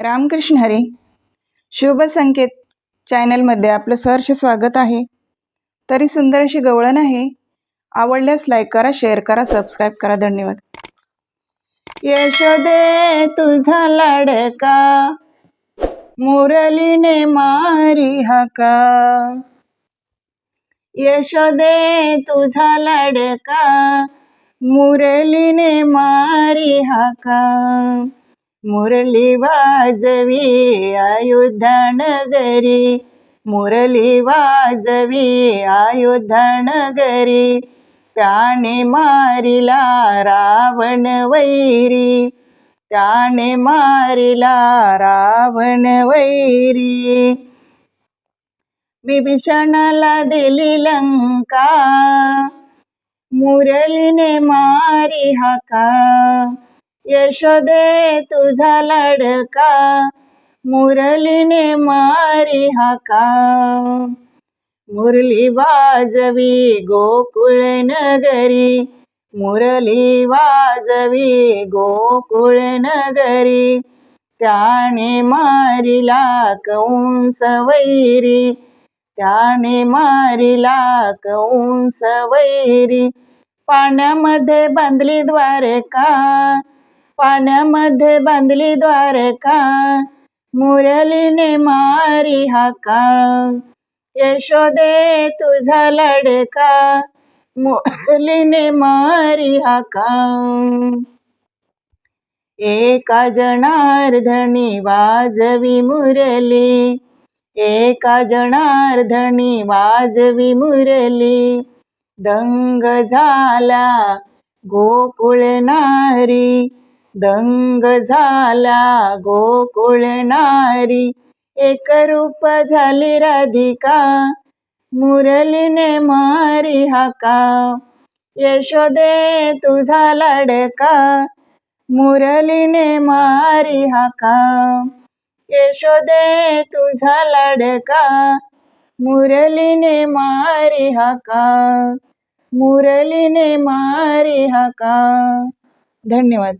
रामकृष्ण हरी. शुभ संकेत चॅनलमध्ये आपलं सहर्ष स्वागत आहे. तरी सुंदर अशी गवळण आहे. आवडल्यास लाईक करा शेअर करा सबस्क्राईब करा. धन्यवाद. यशोदे तुझा लाडका. मुरलीने मारी हाका. यशोदे तुझा लाडका. मुरलीने मारी हका. मुरली वाजवी आयुधनगरी मुरली वाजवी आयुधनगरी त्याने मारिला रावण वैरी त्याने मारिला रावण वैरी. विभीषणाला दिली लंका मुरलीने मारी हाका यशोदे तुझा लडका मुरलीने मारी हाका. मुरली वाजवी गोकुळ नगरी मुरली वाजवी गोकुळ नगरी त्याने मारिला कंस वैरी त्याने मारिला कंस वैरी. पाण्यामध्ये बांधली द्वारका पाण्यामध्ये बांधली द्वारका मुरलीने मारी हाका. यशोदे तुझा लडका मुरलीने मारी हाका. एका जनार्धनी वाजवी मुरली एका जनार्धनी वाजवी मुरली. दंग झाला गोकुळ नारी दंग झाला गोकुळ नारी. एक रूप झाली राधिका मुरलीने मारी हाका. यशोदे तुझा लाडका मुरलीने मारी हाका. यशोदे तुझा लाडका मुरलीने मारी हाका. मुरलीने मारी हाका. धन्यवाद.